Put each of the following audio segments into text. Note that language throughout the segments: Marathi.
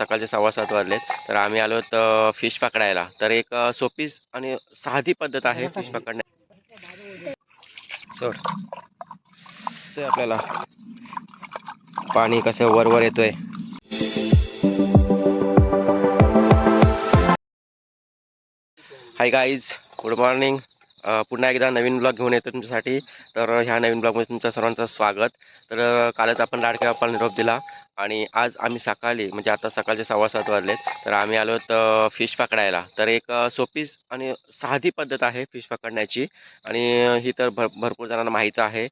सकाळचे सव्वा सात वाजलेत. तर आम्ही आलो तर फिश पकडायला. तर एक अ, सोपीच आणि साधी पद्धत आहे फिश पकडण्या सोड. ते आपल्याला. पाणी कसं वर वर येतोय. हाय गाईज गुड मॉर्निंग पुन्हा एकदा नवीन ब्लॉग घेऊन येतो तुमच्यासाठी. तर ह्या नवीन ब्लॉगमध्ये तुमचं सर्वांचं स्वागत. तर कालच आपण लाडक्या बाप्पाला निरोप दिला आणि आज आम्ही सकाळी म्हणजे आता सकाळचे सव्वा सात वाजलेत तर आम्ही आलो तर फिश पकडायला. तर एक अ, सोपीच आणि साधी पद्धत आहे फिश पकडण्याची आणि ही तर भर भरपूर जणांना माहीत आहे.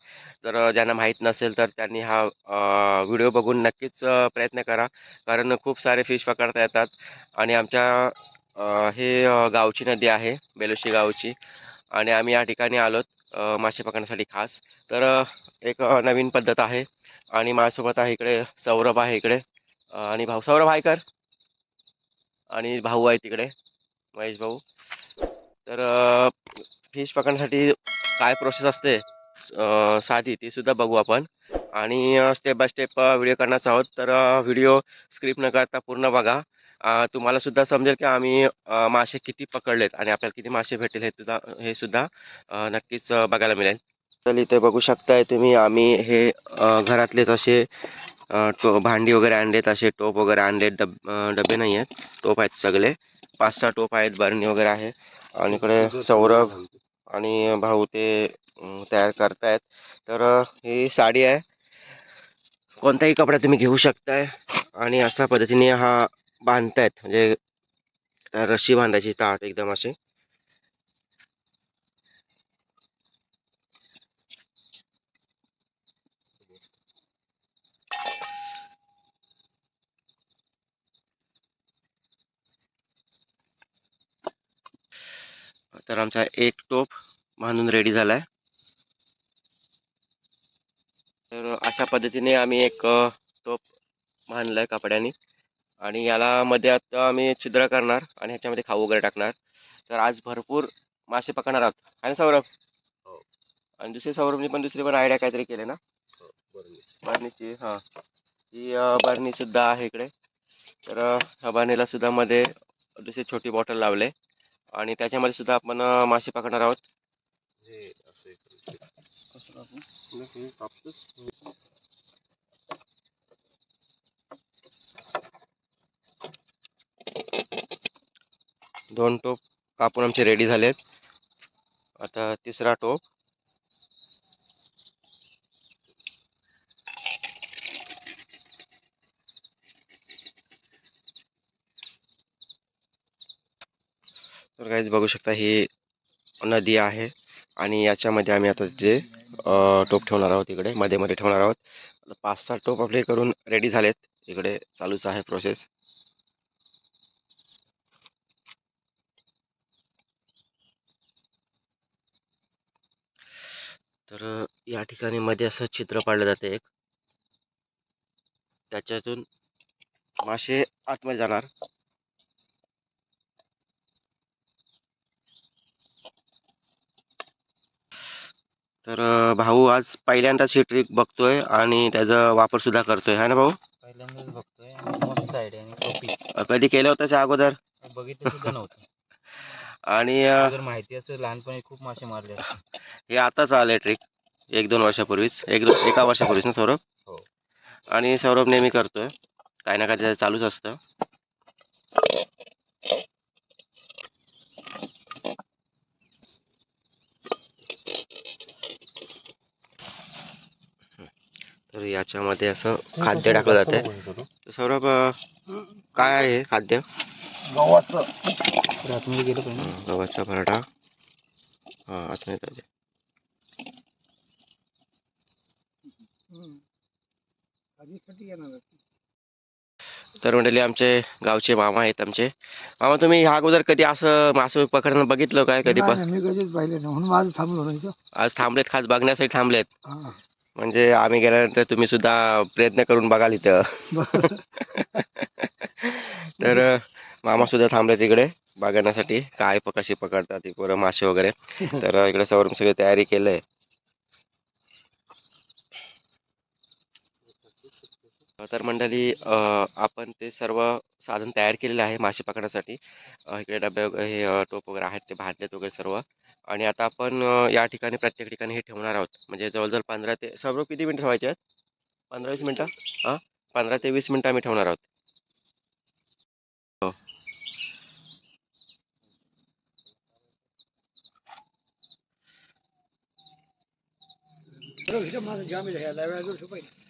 तर ज्यांना माहीत नसेल तर त्यांनी हा व्हिडिओ बघून नक्कीच प्रयत्न करा. कारण खूप सारे फिश पकडता येतात आणि आमच्या हे गावची नदी आहे बेलोशी गावची. आणि आम्ही या ठिकाणी आलोत मासे पकडण्यासाठी खास. तर एक नवीन पद्धत आहे आणि माझ्यासोबत आहे इकडे सौरभ आहे इकडे. आणि भाऊ सौरभ आहे कर. आणि भाऊ आहे तिकडे महेश भाऊ. तर फिश पकडण्यासाठी काय प्रोसेस असते साधी ती सुद्धा बघू आपण. आणि स्टेप बाय स्टेप व्हिडिओ करण्याचा आहोत. तर व्हिडिओ स्क्रिप्ट न करता पूर्ण बघा. तुम्हाला सुद्धा समजेल की आम्ही मासे किती पकडलेत आणि आपल्याला किती मासे भेटेल हे सुद्धा हे सुद्धा नक्कीच बघायला मिळेल. तर इथे बघू शकताय तुम्ही आम्ही हे घरातलेच असे टो भांडी वगैरे आणलेत असे टोप वगैरे आणलेत डब डबे नाही आहेत टोप आहेत सगळे. पाच सहा टोप आहेत बरणी वगैरे आहे आणि इकडे सौरभ आणि भाऊ ते तयार करतायत. तर ही साडी आहे. कोणताही कपडा तुम्ही घेऊ शकताय आणि अशा पद्धतीने हा बांधतायत. म्हणजे रस्सी बांधायची ताट एकदम असे तर आमचा एक टोप बांधून रेडी झालाय. तर अशा पद्धतीने आम्ही एक टोप टोप बांधलाय कपड्याने. आणि याला मध्ये आता आम्ही छिद्र करणार आणि ह्याच्यामध्ये खाऊ वगैरे टाकणार. तर आज भरपूर मासे पकडणार आहोत. आणि सौरभ? हो. आणि दुसरे सौरभने पण दुसरी पण आयडिया काहीतरी केले ना? बरणीची हां. ही अ, बरणी सुद्धा आहे इकडे. तर ह्या बरणीला सुद्धा मध्ये दुसरी छोटी बॉटल लावले. आणि त्याच्यामध्ये सुद्धा आपण मासे पकडणार आहोत हे असं एक दोन टोप कापून आमचे रेडी झालेत. आता तिसरा टोप. तर काहीच बघू शकता ही नदी आहे आणि याच्यामध्ये आम्ही आता जे टोप ठेवणार आहोत इकडे मध्ये मध्ये ठेवणार आहोत. पाच सहा टोप आपले करून रेडी झालेत. इकडे चालूच आहे प्रोसेस तर या ठिकाणी मध्ये असं चित्र पाडलं जाते एक. त्याच्यातून मासे आतमध्ये जाणार. तर भाऊ आज पहिल्यांदाच ही ट्रिक बघतोय आणि त्याचा वापर सुद्धा करतोय. है ना भाऊ? पहिल्यांदाच बघतोय आणि मस्त आयडिया आणि सोपी. अ, कधी केलं होतं त्याच्या अगोदर? बघितलं सुद्धा नव्हतं. आणि जर माहिती असेल लहानपणी खूप मासे मारले. हे आताच आलंय ट्रिक एक दोन वर्षापूर्वीच. एक दो एका वर्षापूर्वीच ना सौरभ? हो. आणि सौरभ नेहमी करतोय. काही ना काही चालूच असतं. याच्यामध्ये असं खाद्य टाकलं जातंय. तर सौरभ काय आहे हे खाद्य? गव्हाचं. हं, गव्हाचा पराठा हां आतमध्ये पाहिजे तर मंडळी आमचे गावचे मामा आहेत आमचे. मामा तुम्ही ह्या अगोदर कधी असं मासे पकडणं बघितलं काय कधी पण? आज थांबलेत खास बघण्यासाठी थांबलेत. म्हणजे आम्ही गेल्यानंतर तुम्ही सुद्धा प्रयत्न करून बघाल इथं. तर मामा सुद्धा थांबले तिकडे बघण्यासाठी. काय कशी पकडतात ती पोरं मासे वगैरे. तर इकडे सौरभ सगळी तयारी केलंय. तर मंडळी आपण ते सर्व साधन तयार केलेलं आहे मासे पकडण्यासाठी इकडे डबे हे टोप वगैरे आहेत ते भाजलेत वगैरे सर्व. आणि आता आपण या ठिकाणी प्रत्येक ठिकाणी हे ठेवणार आहोत. म्हणजे जवळजवळ पंधरा ते सर्व किती मिनिटं ठेवायचे आहेत? पंधरा वीस मिनटं? हां? पंधरा ते वीस मिनटं आम्ही ठेवणार आहोत. हो.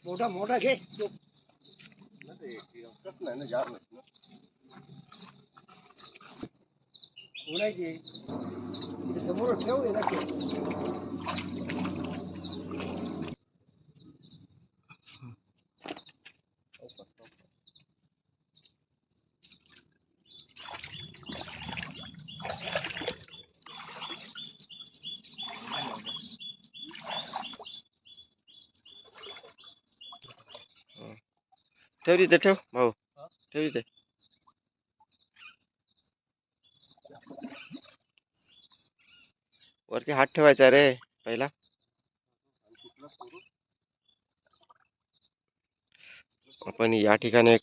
मोठा मोठा घे. The more county that could. Theo đi tới Theo, màu. Theo đi tới. वरती हात ठेवायचा रे पहिला. आपण या ठिकाणी एक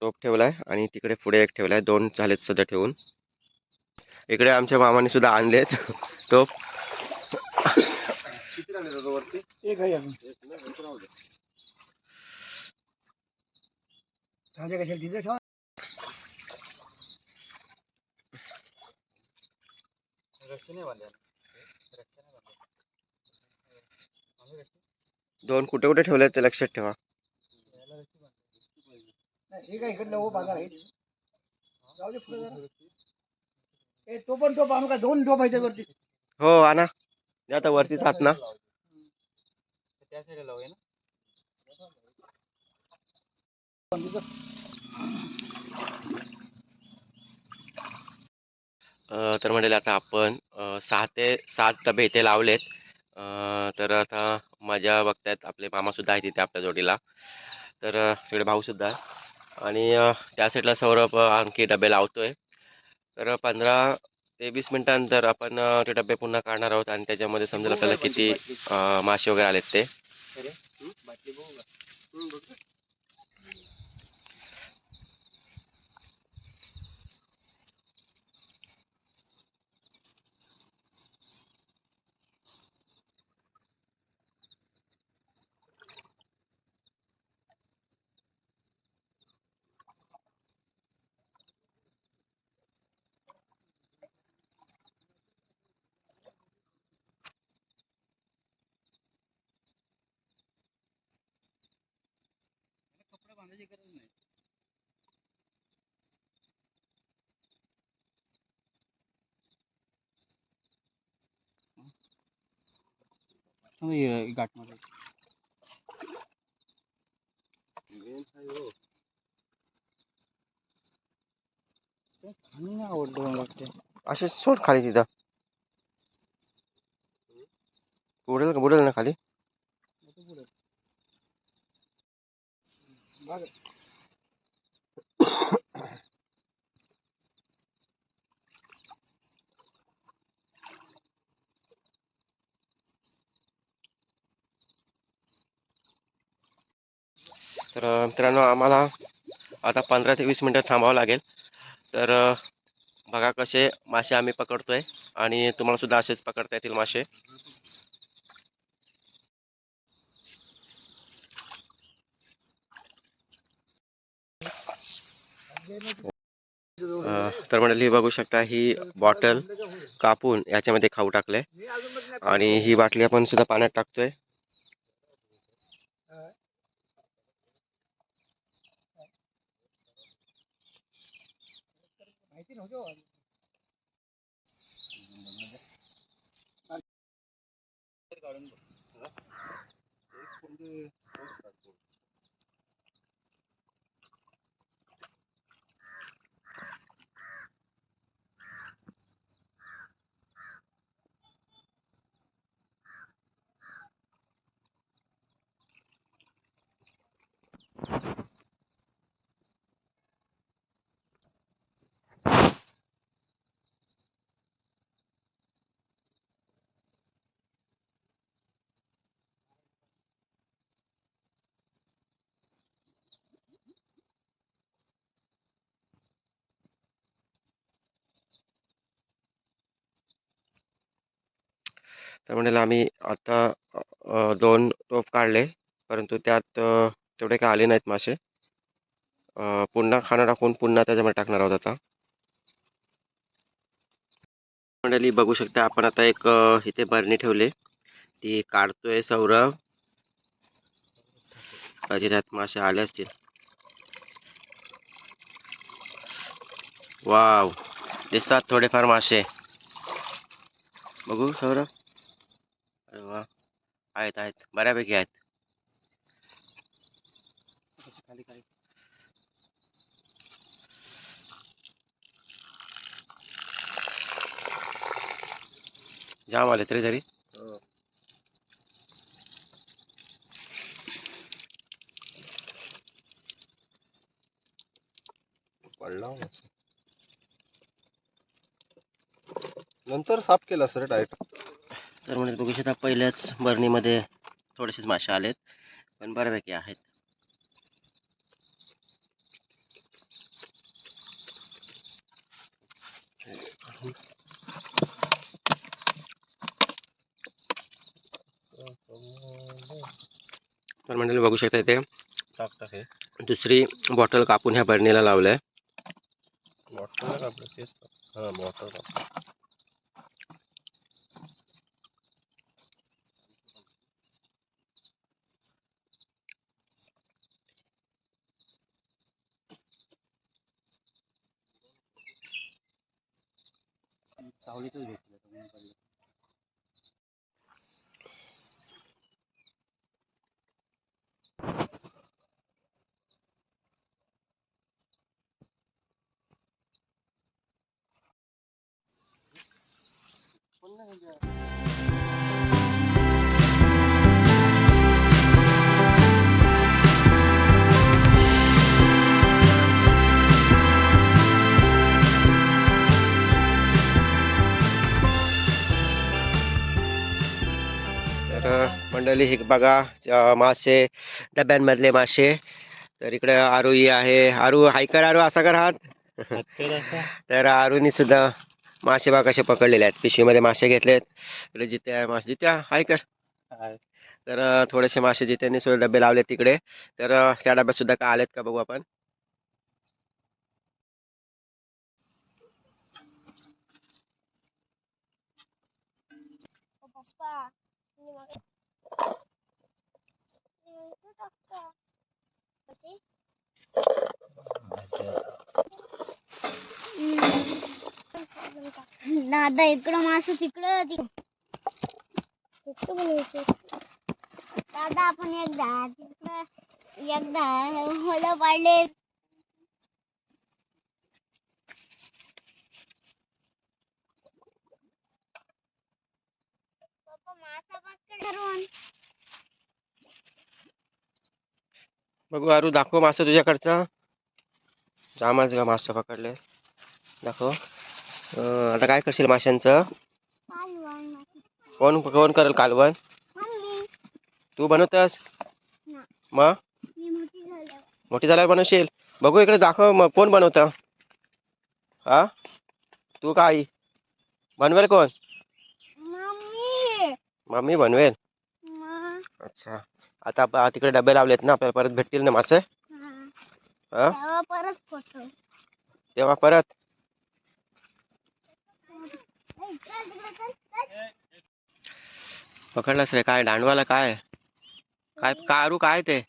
टोप ठेवलाय आणि तिकडे पुढे एक ठेवलाय. दोन झालेत सध्या ठेवून. इकडे आमच्या मामाने सुद्धा आणलेत टोप. एक आहे रस्ते नाही बांधले दोन कुठे कुठे ठेवले ते लक्षात ठेवा. हे काय इकडलं बाजार आहे. जाऊ दे पुढे जरा. ए, तो पण टोप आणू का? दोन टोप आहेत वरती. हो आणा. या आता वरतीच आहात ना त्या साईडला लावूया ना. तर म्हणेल आता आपण सहा ते सात डबे इथे लावलेत. तर आता मजा बघतायत आपले मामासुद्धा आहेत इथे आपल्या जोडीला. तर तिकडे भाऊसुद्धा आहे आणि त्या साईडला सौरभ आणखी डबे लावतोय. तर पंधरा ते वीस मिनिटानंतर आपण ते डबे पुन्हा काढणार आहोत आणि त्याच्यामध्ये समजेल आपल्याला किती मासे वगैरे आलेत ते. बांधायची गरज नाही. गाठमध्ये आवडलं असेच सोड खाली तिथं. बुडेल का? बुडेल ना खाली. तर मित्रांनो आम्हाला आता पंधरा ते वीस मिनटं थांबावं लागेल. तर बघा कसे मासे आम्ही पकडतोय आणि तुम्हाला सुद्धा असेच पकडता येतील मासे. तर मंडळी बघू शकता ही बॉटल कापून याच्यामध्ये खाऊ टाकले आणि ही बाटली आपण सुद्धा पाण्यात टाकतोय. तर म्हणेल आम्ही आता दोन टोप काढले परंतु त्यात तेवढे काय आले नाहीत मासे. पुन्हा खाणं टाकून पुन्हा त्याच्यामध्ये टाकणार आहोत आता. मंडळी बघू शकता आपण आता एक इथे बरणी ठेवले. ती काढतोय सौरव कधी त्यात मासे आले असतील? वाव दिसतात थोडेफार मासे. बघू सौरभ. अरे वा आहेत आहेत बऱ्यापैकी आहेत. खाली खाली. जाम आले तरी तरी. पडला नंतर साफ केलं सर डायरेक्ट. तर म्हणजे बघू शकता पहिल्याच बरणीमध्ये थोडेसेच मासे आलेत पण बऱ्यापैकी आहेत. तर मंडळी बघू शकता इथे. टाक टाक हे. दुसरी बॉटल कापून ह्या बरणीला लावलंय. बॉटल का आपलं तेच हा बॉटल सावलीतच भेटलं मंडळी हे बघा मासे डब्यांमधले मासे. तर इकडे आरुई आहे. आरू हाय कर आरू असा कर हात. तर आरूनी सुद्धा मासे बघा कसे पकडलेले आहेत. पिशवीमध्ये मासे घेतलेत. इकडे जिथे आहे मासे जिथे हाय कर हाय. तर थोडेसे मासे जित्याने सुद्धा डबे लावलेत तिकडे. तर त्या डब्यात सुद्धा काय आलेत का बघू आपण. दादा इकडं मासे तिकडं तिकडं दादा आपण एकदा तिकडं एकदा होलं पाडले. बघू अरू दाखव मासा तुझ्याकडचा. जामच का मासे पकडलेस. दाखव. आता काय करशील माशांचं? कोण कोण करेल कालवण? तू बनवतस. मग? मी मोठी झाल्यावर. बनवशील? बघू इकडे दाखव मग कोण बनवतं. हा? तू का आई? बनवेल कोण? मम्मी. बनवेल. अच्छा. आता तिकडे डबे लावलेत ना आपल्याला परत भेटतील ना मासे? परत तेव्हा परत चल तिकडे चल, चल. पकडलास रे काय दांडवाला काय? काय कारू काय ते?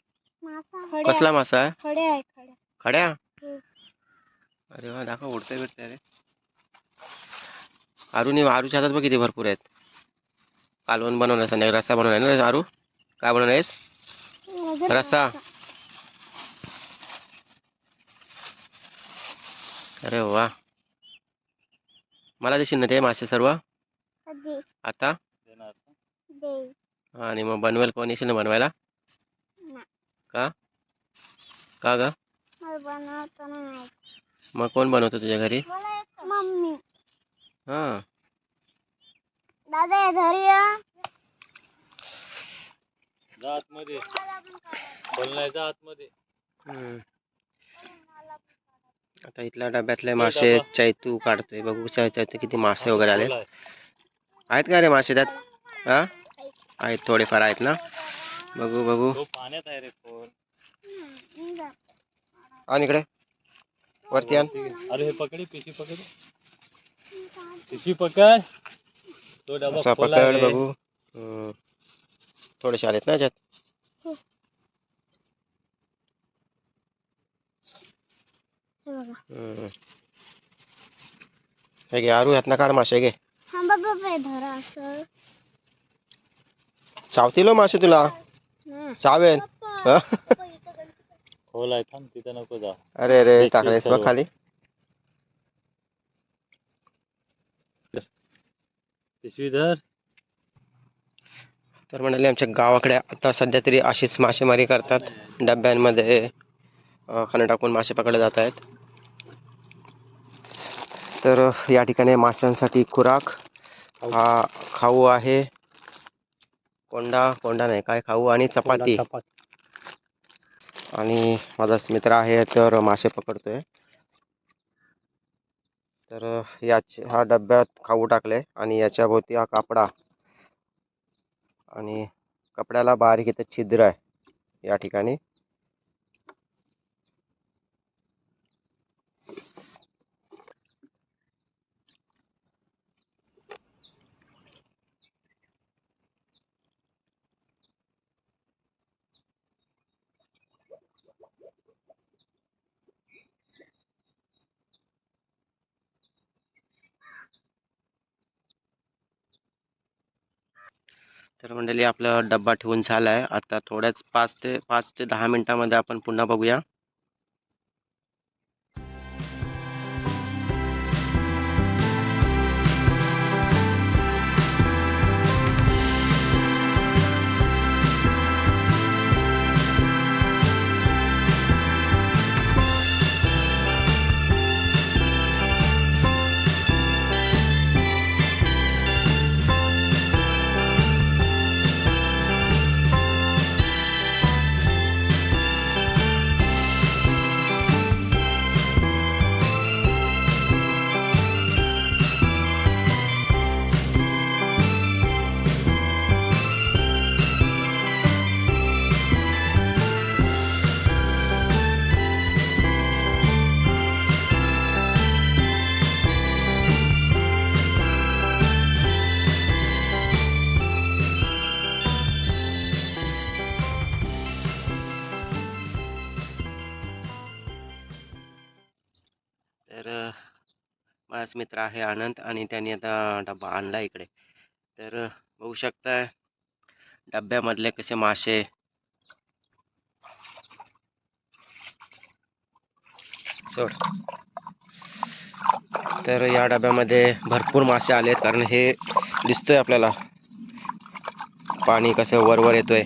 मासा. कसला मासा? आहे खडे आहे खडे. खड्या? हम्म. अरे वा दाखव उडते बिडते रे. आरूनी आरूच्या हातात बघ किती भरपूर आहेत. कालवण बनवलं संध्याकाळी रस्सा बनवलाय ना आरू? काय बनवलायस? रस्सा. अरे वा. मला देशील ना ते मासे सर्व? आता? दे आणि मग बनवेल कोण? येशील ना बनवायला? ना. का? का ग? मला बनवता नाही. माहित. मग कोण बनवतो तुझ्या घरी? मम्मी. हाँ. दादा हे धरूया जा आतमध्ये. हम्म. आता इथल्या डब्यातले मासे चैतू काढतोय. बघू चै- चैतू किती मासे वगैरे आले बोलाय. आहेत का रे मासे त्यात? हा? आहेत थोडेफार आहेत ना बघू बघू पाण्यात आहे रे फ़ोन जा. आणि इकडे वरती आण अरे हे पकडी पिशी पकड। पिशी पकड। तो डबा असा पकड. बघू हम्म. थोडेसे आलेत ना याच्यात हे बघा हम्म. हे घे आरू ह्यातनं काढ मासे घे बाबा बाय धरा असं चावतील हो मासे तुला. चावेल हा? खोल आहे थांब तिथं नको जा अरे अरे टाकलेस बघ. खाली पिशवी धर तर म्हणाले आमच्या गावाकडे आता सध्या तरी अशीच मासेमारी करतात डब्यांमध्ये खाणं टाकून मासे पकडले जात आहेत तर या ठिकाणी माशांसाठी खुराक हा खाऊ आहे कोंडा कोंडा नाही काय खाऊ आणि चपाती. आणि माझा मित्र आहे तर मासे पकडतोय. तर याचे हा डब्यात खाऊ टाकले आणि याच्या भोवती हा कापडा. आणि कपड्याला बारीक इथं छिद्र आहे या ठिकाणी. तर मंडळी आपला डब्बा ठेवून झाला आहे आता थोड्याच पाच ते पाच ते दहा मिनटामध्ये आपण पुन्हा बघूया. माझाच मित्र आहे आनंद आणि त्यांनी आता डब्बा आणला इकडे. तर बघू शकताय डब्यामधले कसे मासे. सोड. तर या डब्यामध्ये भरपूर मासे आलेत कारण हे दिसतोय आपल्याला. पाणी कसं वर वर येतोय.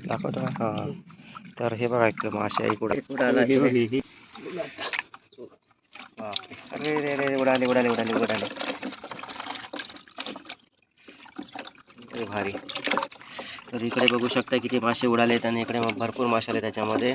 दाखवतो? हा. तर हे बघा इकडे मासे? बापरे. अरे रे रे उडाले उडाले उडाले उडाले भारी तर इकडे बघू शकता किती मासे उडालेत आणि इकडे भरपूर मासे आले त्याच्यामध्ये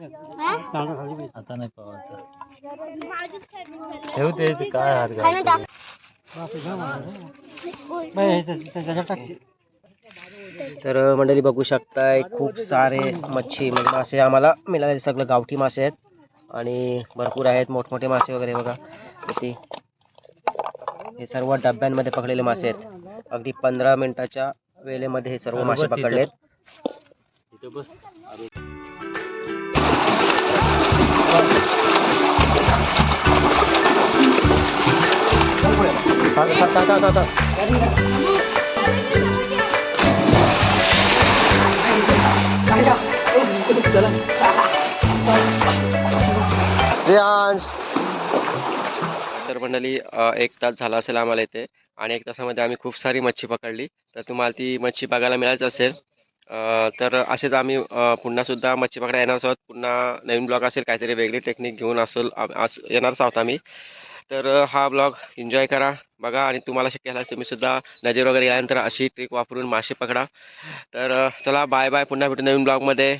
आता नाही पावायचा ठेवते ते काय हात खाली तर मंडळी बघू शकताय खूप सारे मच्छी म्हणजे मासे आम्हाला मिळाले सगळं गावठी मासे आहेत आणि भरपूर आहेत मोठमोठे मासे वगैरे बघा. किती हे सर्व डब्यांमध्ये पकडलेले मासे आहेत. अगदी पंधरा मिनिटाच्या वेळेमध्ये हे सर्व मासे बस. पकडलेत. तर मंडळी एक तास झाला असेल आम्हाला इथे आणि एक तासामध्ये आम्ही खूप सारी मच्छी पकडली. तर तुम्हाला ती मच्छी बघायला मिळायची असेल. तर असेच आम्ही पुन्हासुद्धा मच्छी पकडा येणार आहोत. पुन्हा नवीन ब्लॉग असेल काहीतरी वेगळी टेक्निक घेऊन असेल अस येणारच आहोत आम्ही. तर हा ब्लॉग एन्जॉय करा बघा आणि तुम्हाला शक्य झाल्यास तुम्हीसुद्धा नजर वगैरे गेल्यानंतर अशी ट्रिक वापरून मासे पकडा. तर चला बाय बाय पुन्हा भेटू नवीन ब्लॉगमध्ये.